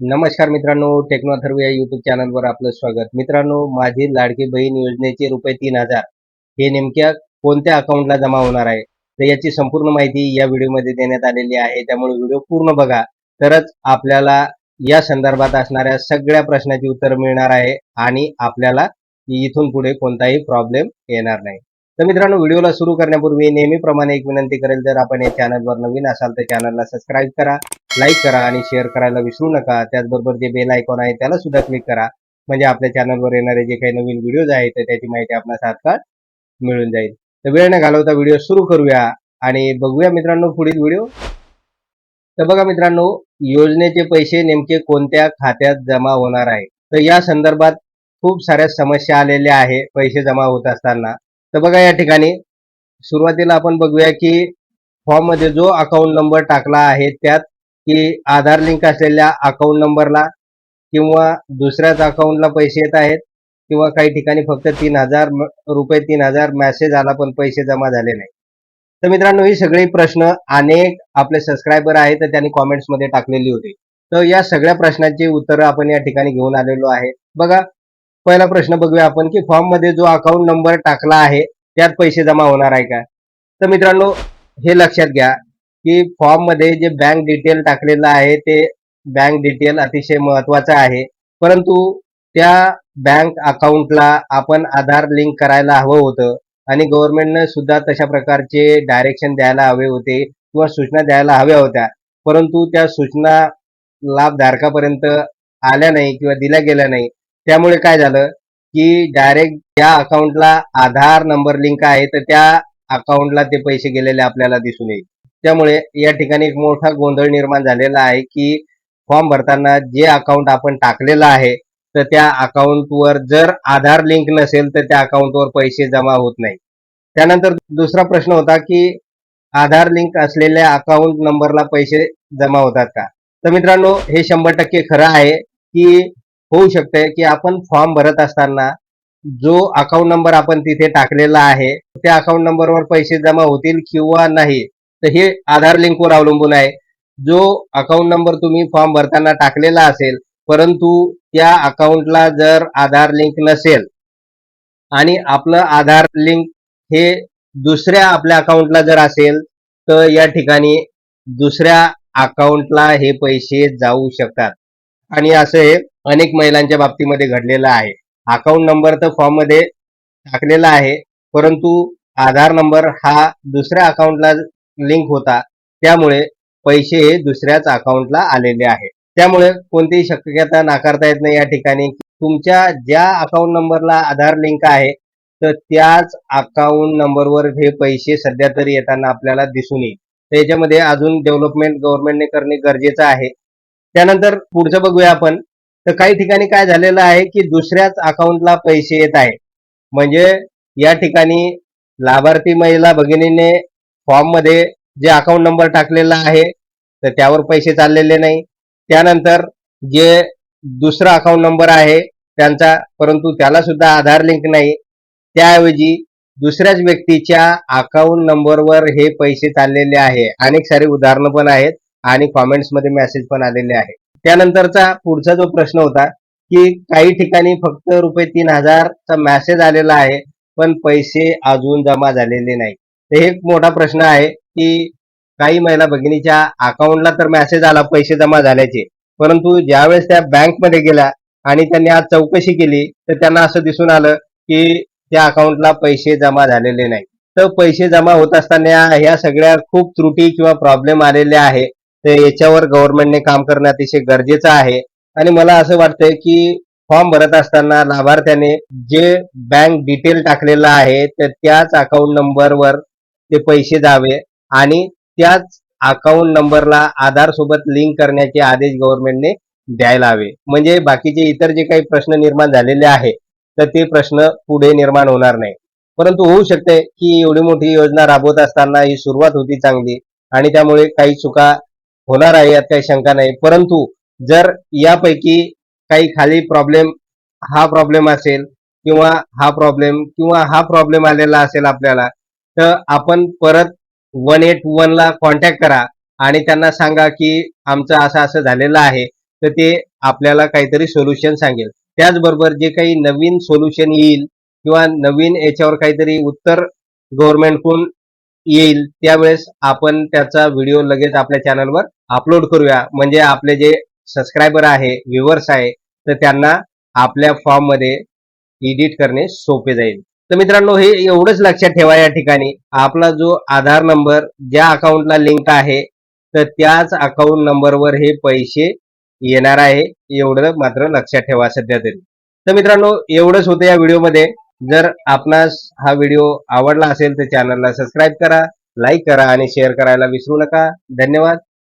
नमस्कार मित्रांनो टेक्नो थर्व या युट्यूब चॅनलवर आपलं स्वागत. मित्रांनो माझी लाडकी बहीण योजनेचे रुपये तीन हजार. हे नेमक्या कोणत्या अकाउंटला जमा होणार आहे? तर याची संपूर्ण माहिती या व्हिडिओमध्ये देण्यात आलेली आहे. त्यामुळे व्हिडिओ पूर्ण बघा. तरच आपल्याला या संदर्भात असणाऱ्या सगळ्या प्रश्नाची उत्तर मिळणार आहे आणि आपल्याला इथून पुढे कोणताही प्रॉब्लेम येणार नाही. तर मित्रांनो व्हिडिओला सुरू करण्यापूर्वी नेहमीप्रमाणे एक विनंती करेल जर आपण या चॅनलवर नवीन असाल तर चॅनलला सबस्क्राईब करा. लाईक करा आणि शेअर करायला विसरू नका. त्याचबरोबर जे बेल आयकॉन आहे त्याला सुद्धा क्लिक करा. म्हणजे आपल्या चॅनलवर येणारे जे काही नवीन व्हिडिओज आहेत तर त्याची माहिती आपल्याला तात्काळ मिळून जाईल. तर वेळ न घालवता व्हिडिओ सुरू करूया आणि बघूया मित्रांनो पुढील व्हिडिओ तर बघा मित्रांनो योजनेचे पैसे नेमके कोणत्या खात्यात जमा होणार आहे? तर या संदर्भात खूप साऱ्या समस्या आलेल्या आहे पैसे जमा होत असताना. तर बघा या ठिकाणी सुरुवातीला आपण बघूया की फॉर्ममध्ये जो अकाउंट नंबर टाकला आहे त्यात की आधार लिंक असलेल्या अकाउंट नंबरला किंवा दुसऱ्याच अकाउंटला पैसे येत आहेत किंवा काही ठिकाणी फक्त तीन हजार रुपये तीन हजार मेसेज आला पण पैसे जमा झाले नाही. तर मित्रांनो ही सगळे प्रश्न अनेक आपले सबस्क्रायबर आहेत तर त्यांनी कॉमेंट्समध्ये मध्ये टाकलेली होती. तर या सगळ्या प्रश्नांची उत्तरं आपण या ठिकाणी घेऊन आलेलो आहे. बघा पहिला प्रश्न बघूया आपण की फॉर्ममध्ये जो अकाउंट नंबर टाकला आहे त्यात पैसे जमा होणार आहे का? तर मित्रांनो हे लक्षात घ्या. की फॉर्ममध्ये जे बँक डिटेल टाकलेलं आहे ते बँक डिटेल अतिशय महत्वाचं आहे. परंतु त्या बँक अकाउंटला आपण आधार लिंक करायला हवं होतं आणि गव्हर्नमेंटनं सुद्धा तशा प्रकारचे डायरेक्शन द्यायला हवे होते किंवा सूचना द्यायला हव्या होत्या. परंतु त्या सूचना लाभधारकापर्यंत आल्या नाही किंवा दिल्या गेल्या नाही. त्यामुळे काय झालं की डायरेक्ट त्या अकाउंटला आधार नंबर लिंक आहे तर त्या अकाउंटला ते पैसे गेलेले आपल्याला दिसून येईल. त्यामुळे या ठिकाणी एक मोठा गोंधळ निर्माण झालेला आहे की फॉर्म भरताना जे अकाउंट आपण टाकलेलं आहे तर त्या अकाउंटवर जर आधार लिंक नसेल तर त्या अकाउंटवर पैसे जमा होत नाही. त्यानंतर दुसरा प्रश्न होता की आधार लिंक असलेल्या अकाउंट नंबरला पैसे जमा होतात का? तर मित्रांनो हे शंभर टक्के खरं आहे की होऊ शकते की आपण फॉर्म भरत असताना जो अकाउंट नंबर आपण तिथे टाकलेला आहे त्या अकाउंट नंबरवर पैसे जमा होतील किंवा नाही तर हे आधार लिंकवर अवलंबून आहे. जो अकाउंट नंबर तुम्ही फॉर्म भरताना टाकलेला असेल परंतु त्या अकाउंटला जर आधार लिंक नसेल आणि आपलं आधार लिंक हे दुसऱ्या आपल्या अकाउंटला जर असेल तर या ठिकाणी दुसऱ्या अकाउंटला हे पैसे जाऊ शकतात. आणि असं हे अनेक महिलांच्या बाबतीमध्ये घडलेलं आहे. अकाउंट नंबर तर फॉर्ममध्ये टाकलेला आहे परंतु आधार नंबर हा दुसऱ्या अकाउंटला लिंक होता. त्यामुळे पैसे हे दुसऱ्याच अकाउंटला आलेले आहे. त्यामुळे कोणतीही शक्यता नाकारता येत नाही या ठिकाणी. तुमच्या ज्या अकाउंट नंबरला आधार लिंक आहे तर त्याच अकाउंट नंबरवर हे पैसे सध्या तरी येताना आपल्याला दिसून येईल. तर याच्यामध्ये अजून डेव्हलपमेंट गव्हर्नमेंटने करणे गरजेचं आहे. त्यानंतर पुढचं बघूया आपण. तर काही ठिकाणी काय झालेलं आहे की दुसऱ्याच अकाउंटला पैसे येत आहे म्हणजे या ठिकाणी लाभार्थी महिला भगिनीने फॉर्ममध्ये जे अकाउंट नंबर टाकलेला आहे तर त्यावर पैसे चाललेले नाही. त्यानंतर जे दुसरा अकाउंट नंबर आहे त्यांचा परंतु त्याला सुद्धा आधार लिंक नाही. त्याऐवजी दुसऱ्याच व्यक्तीच्या अकाउंट नंबरवर हे पैसे चाललेले आहे. अनेक सारे उदाहरणं पण आहेत आणि कॉमेंट्समध्ये मेसेज पण आलेले आहे. त्यानंतरचा पुढचा जो प्रश्न होता की काही ठिकाणी फक्त रुपये तीन हजारचा मेसेज आलेला आहे पण पैसे अजून जमा झालेले नाही एक मोठा प्रश्न आहे की काही महिला भगिनीच्या अकाउंटला तर मेसेज आला पैसे जमा झाल्याचे. परंतु ज्यावेळेस त्या बँकमध्ये गेल्या आणि त्यांनी आज चौकशी केली तर त्यांना असं दिसून आलं की त्या अकाउंटला पैसे जमा झालेले नाही. तर पैसे जमा होत असताना ह्या सगळ्या खूप त्रुटी किंवा प्रॉब्लेम आलेले आहे. तर याच्यावर गव्हर्नमेंटने काम करणं अतिशय गरजेचं आहे. आणि मला असं वाटतंय की फॉर्म भरत असताना लाभार्थ्याने जे बँक डिटेल टाकलेलं आहे तर त्याच अकाउंट नंबरवर ते पैसे जावे आणि त्याच अकाउंट नंबरला आधार सोबत लिंक करण्याचे आदेश गव्हर्नमेंटने द्यायला हवे. म्हणजे बाकीचे इतर जे काही प्रश्न निर्माण झालेले आहे तर ते प्रश्न पुढे निर्माण होणार नाही. परंतु होऊ शकते की एवढी मोठी योजना राबवत असताना ही सुरुवात होती चांगली आणि त्यामुळे काही चुका होणार आहे यात काही शंका नाही. परंतु जर यापैकी काही खाली प्रॉब्लेम हा प्रॉब्लेम असेल किंवा हा प्रॉब्लेम किंवा हा प्रॉब्लेम आलेला असेल आपल्याला तर आपण परत वन एट वनला कॉन्टॅक्ट करा आणि त्यांना सांगा की आमचं असं असं झालेलं आहे. तर ते आपल्याला काहीतरी सोल्युशन सांगेल. त्याचबरोबर जे काही नवीन सोल्युशन येईल किंवा नवीन याच्यावर काहीतरी उत्तर गव्हर्नमेंटकडून येईल त्यावेळेस आपण त्याचा व्हिडिओ लगेच आपल्या चॅनलवर अपलोड करूया. म्हणजे आपले जे सबस्क्रायबर आहे व्ह्युअर्स आहे तर त्यांना आपल्या फॉर्ममध्ये एडिट करणे सोपे जाईल. तर मित्रांनो हे एवढंच लक्षात ठेवा या ठिकाणी. आपला जो आधार नंबर ज्या अकाउंटला लिंक आहे तर त्याच अकाउंट नंबरवर हे पैसे येणार आहे. एवढं मात्र लक्षात ठेवा सध्या तरी. तर मित्रांनो एवढंच होतं या व्हिडिओमध्ये. जर आपणास हा व्हिडिओ आवडला असेल तर चॅनलला सबस्क्राईब करा लाईक करा आणि शेअर करायला विसरू नका. धन्यवाद.